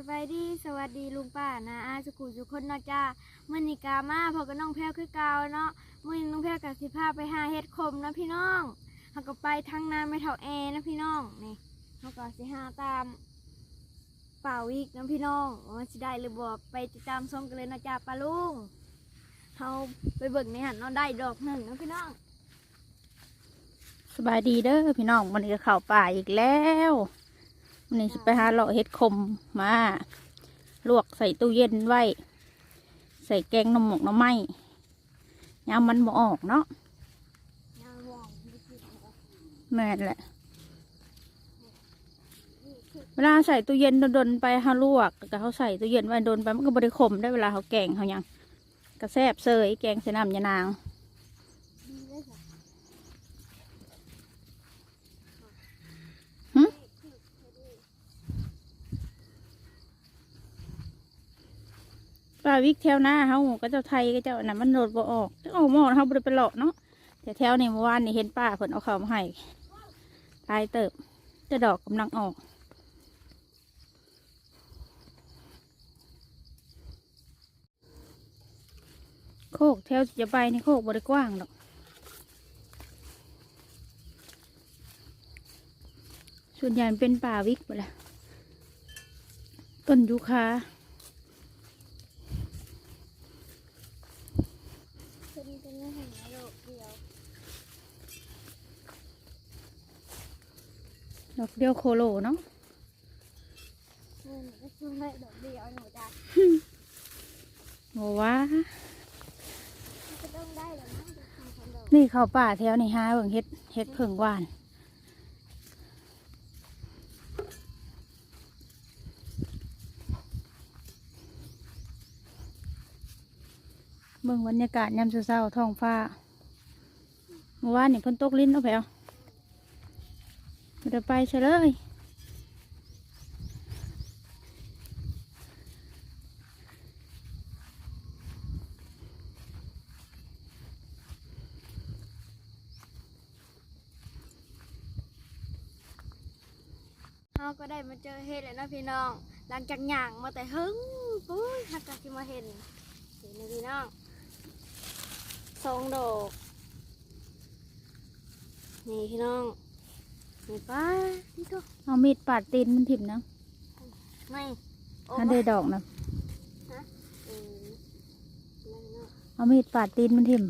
สบายดีสวัสดีลุงป้านะอาสกูอยู่คนเนาะจ้ามื่อนี้กามาพอกับน้องแพรวคือเก่าเนาะมื่อนี้น้องแพรวกับสิพาไปหาเห็ดขมนะพี่น้องเขาก็ไปทางนาไม่เท่าแอนะพี่น้องนี่เขาก็สิหาตามเป่าวิกนะพี่น้องว่าสิได้หรือบ่ไปติดตามชมกันเลยนะจ้าปลาลุงเขาไปเบิ่งในหันเนาะได้ดอกหนึ่งนะพี่น้องสบายดีเด้อพี่น้องวันนี้ก็เข้าป่าอีกแล้ว วันนี้ไปหาเลาะเห็ดขมมา ลวกใส่ตู้เย็นไว้ ใส่แกงน้ำหมกน้ำไหม้ยามมันบ่ออกเนาะแม่นแหละ เวลาใส่ตู้เย็นโดนๆไปหาลวกก็เขาใส่ตู้เย็นไว้โดนไปมันก็บริขมได้เวลาเขาแกงเขายังกระแซบเสยแกงใส่น้ำยานาง ดีเลยจ้ะ หึ ปลาวิกแถวหน้าเขาก็เจ้าไทยก็เจ้าอันนั้นมันโดดบ่ออกจะออกหมอเขาบริไปเลาะเนาะแต่แถวในเมื่อวานนี่เห็นป้าเพิ่นเอาเขามาให้ตายเติบจะดอกกำลังออกโคกแถวจะไปนี่โคกบริกว้างหรอกส่วนใหญ่เป็นป่าวิกไปละต้นยูคา เป็นเป็นเรื่องของโลกเดียว ดอกเดียวโคโลเนาะหนูก็ซื้อให้ดอกเดียวหนูจะบอกว่าก็ต้องได้แล้วมั้งจะทำคอนโดนี่เข้าป่าแถวนี่ฮะเบิ่งเฮ็ดเฮ็ดเผิงหวานเบิ่งบรรยากาศยามเช้าๆท้องฟ้าเมื่อวานนี่ฝนตกลิ้นเอาไปเอา ไม่ได้ไปใช่เลยเขาก็ได้มาเจอเห็ดแล้วนะพี่น้อง หลังจากหย่างมาแต่หึงปุ้ยฮักกะที่มาเห็นเห็นนะพี่น้องสองดอก นี่พี่น้อง นี่ป้าที่ตัวเอามีดปาดตีนมันถิ่มนะไม่โอ้ถ้าได้ดอกนะเออนั่นเนาะเอามีดปาดตีนมันถิ่ม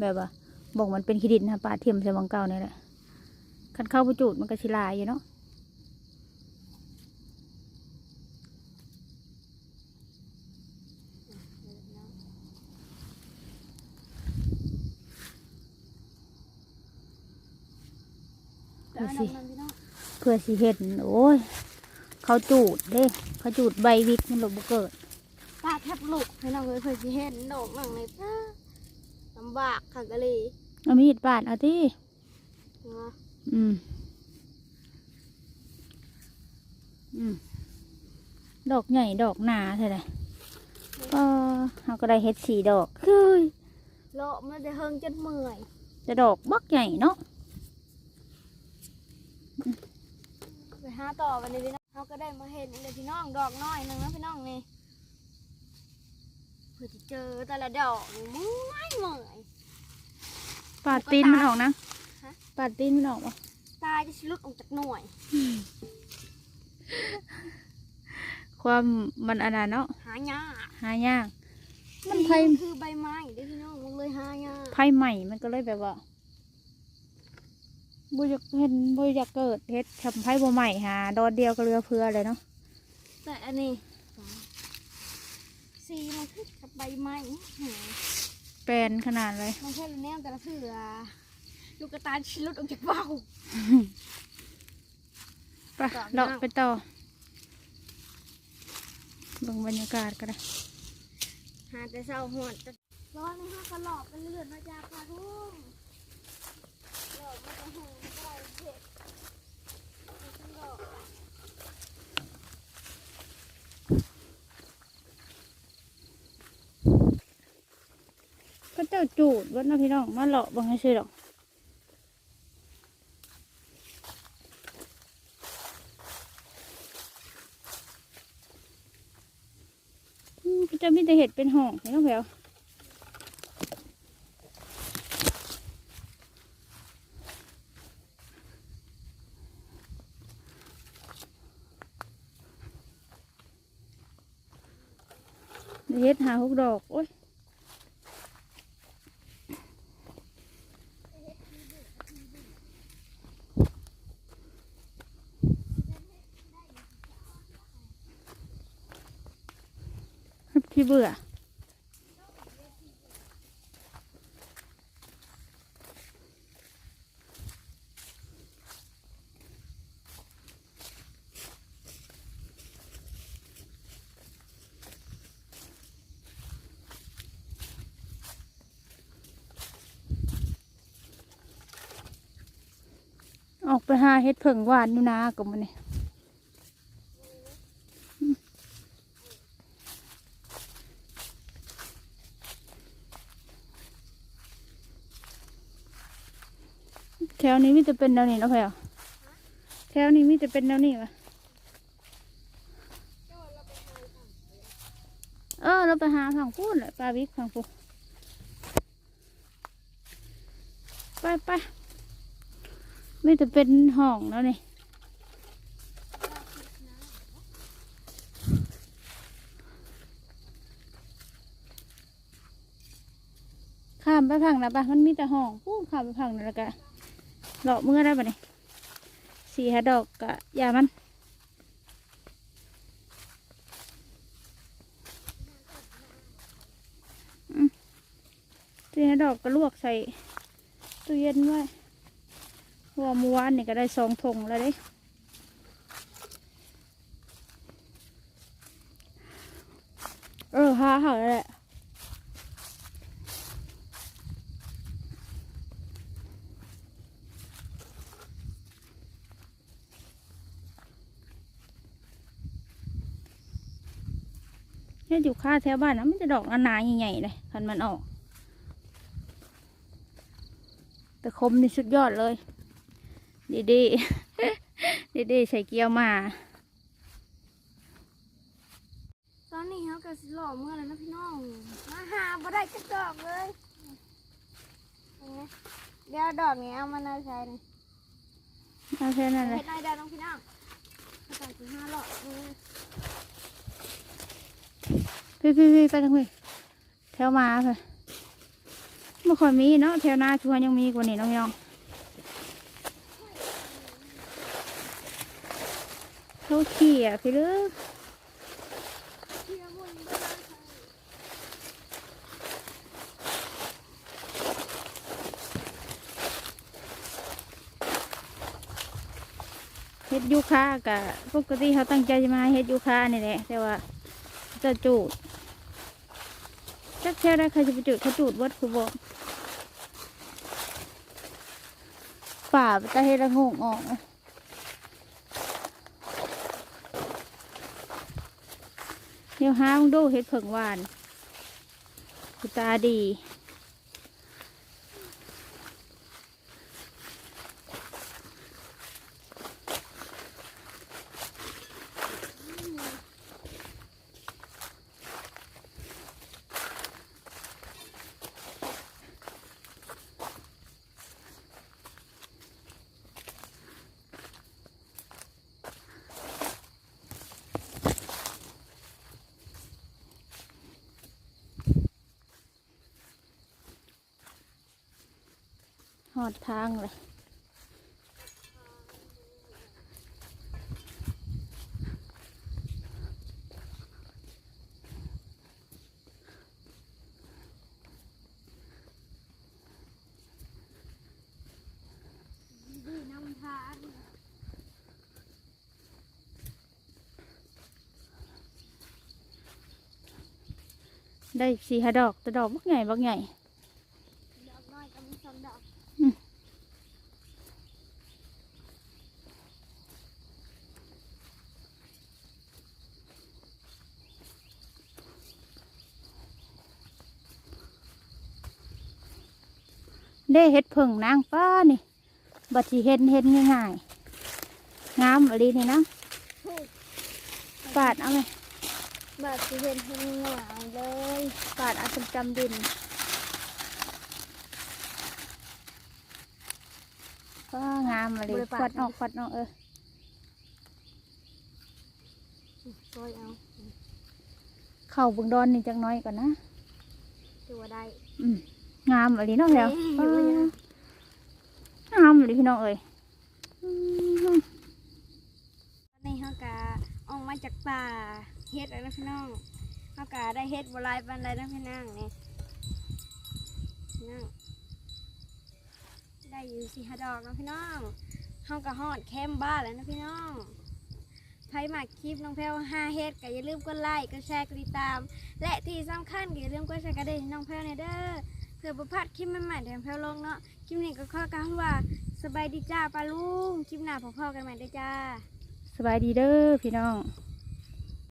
แบบว่าบอกมันเป็นขี้ดินนะปาดถิ่มใส่วังเก่านี่แหละคันเข้าประจูดมันก็ชิลายอยู่เนาะ เดี๋ยวเอาน้ำมัน พี่น้องเพื่อสิเห็นโอ้ยเขาจูดเด้เขาจูดใบวิกมันหลบเกิดป้าแทบลุกพี่น้องเลยเพื่อจะเห็นดอกหนังในป้าลำบากขันกะลีเอามีดปาดเอาที่เนาะอืมอืมดอกใหญ่ดอกหนาใช่ไหมก็เขาก็ได้เฮ็ดสีดอกเฮ้ยเลาะมันจะเฮิงจนเมื่อยจะดอกบักใหญ่เนาะ ไปหาต่อวันนี้พี่น้องเขาก็ได้มาเห็นอีกเลยพี่น้องดอกน้อยหนึงนะพี่น้องนี่เพื่อจะเจอแต่ละดอกนี่เมื่อยเมื่อยปาดตีนมันออกนะฮะปาดตีนมันออกวะตายจะลุดออกจากหน่วย ความมันอันนั้นเนาะหายากหายากมันไผคือใบไม้เด้อพี่น้องมันเลยหายากไผ่ใหม่มันก็เลยแบบว่า บุอยากเห็นบุอยากเกิดเฮ็ดทำไผ่บ่ใหม่หาดอนเดียวก็เรือเพื่อเลยเนาะแต่อันนี้สีมันคือกับใบไม้หือแปลนขนาดเลยมันแค่แนวแต่ละเสือลูกกระตายชิลุดออกจากเบ้าไปต่อเราะนั่งไปต่อเบิ่งบรรยากาศก็ได้หาแต่เศร้าหวนจะร้อนนะคะก็หลอกกันเลื่อนมาจากปลาทุ่งหลอกมาจากหงก็ได้เผ็ดมันหลอก ก็เจ้าจูดวัดนะพี่น้องมาเลาะบังให้ซื้อดอกจะมีแต่เห็ดเป็นห่องเห็นน้องแผวเฮ็ดหาหกดอก โอ้ย พี่เบื่อ ออกไปหาเห็ดเผิงหวานอยู่นากับมันนี่ นี้มิจะเป็นแนวนี้เนาะแพลแถวนี้มิจะเป็นแนวนี้วะเออ เราไปหาฝั่งพูดเลยปลาวิกฝั่งพูดไปไปไม่จะเป็นห้องแล้วนี่ข้ามไปฝั่งนะปะมันมีแต่ห้องพูดข้ามไปฝั่งนั่นแล้วก็ ดอกเมื่อได้ปะเนี่ยสี่หาดอกกะยามันสี่หาดอกก็ลวกใส่ตู้เย็นไว้เพราะว่าเมื่อวานนี่ก็ได้สองถุงแล้วเด้เออหาหาแล้วแหละ เฮ็ดอยู่ค่าแถวบ้านนะมันจะดอกหนาๆใหญ่ๆเลยคันมันออก แต่คมนี่สุดยอดเลย ดีดีดีดีใส่เกี๊ยวมา ตอนนี้เขาก็สิหล่อเมื่อแล้วนะพี่น้องมาหาบ่ได้จะดอกเลยเห็นไหมเดี๋ยวดอกนี้เอามานาใช้เลยเอาแค่นั้นเลยเห็ดนายเดียวน้องพี่น้องเขาก็สิห้าหล่อเออ พี่พี่พี่ไปทางพี่แถวมาค่ะไม่ค่อยมีเนาะแถวหน้าชวนยังมีกว่านี้น้องยองเขาเขี่ยพี่ลึกเที่ยวมุ่นบ้านเฮ็ดยูคากะปกติเขาตั้งใจจะมาเฮ็ดยูคานี่แหละแต่ว่า จะจูดจักแถวได้ใครจะไปจูดเขาจูดวัดคือบอกป่าตะเฮ็ดละงงออกเดี๋ยวหามึงดูเห็ดเผิงหวานคือตาดี อดทางเลยดีน้ำทานได้สี่ห้าดอกแต่ดอกบักใหญ่บักใหญ่ ดอกน้อยก็มีสองดอก ได้เห็ดเผึ่งนางป้านี่บัดสิเห็นเห็นง่ายๆงามอะไรนี่นะถูกปาดเอาไหมบาดสิเห็นให้หงายเลยปาดเอาจำๆดินก็งามมาเลยควัดออกควัดออกเออซอยเอาเข่าเบึงดอนนี่จังน้อยก่อนนะตัวได้ อืม งามอะไรน้องแถวเอ้ยอยู่เลยนะงามเลยพี่น้องเอ้ยอืมตอนนี้เฮากะออกมาจากป่าเฮ็ดแล้วนะพี่น้องเฮากะได้เฮ็ดบ่หลายปานใดนะพี่นางนี่พี่น้องได้อยู่สี่ห้าดอกนะพี่น้องเฮากะฮอดแคมป์บ้านแล้วนะพี่น้องใครมาคลิปน้องแพลวห้าเฮ็ดก็อย่าลืมกดไลค์ กดแชร์ กดติดตาม และที่สำคัญก็อย่าลืมกดแชร์กระดิ่งน้องแพลวในเด้อ คือประพัดคลิปใหม่ๆเดี๋ยวแพลวลงเนาะคลิปนี้ก็ข้อกล่าวคำว่าสบายดีจ้าปาลุงคลิปหน้าพอๆกันใหม่เด้อจ้า สบายดีเด้อพี่น้อง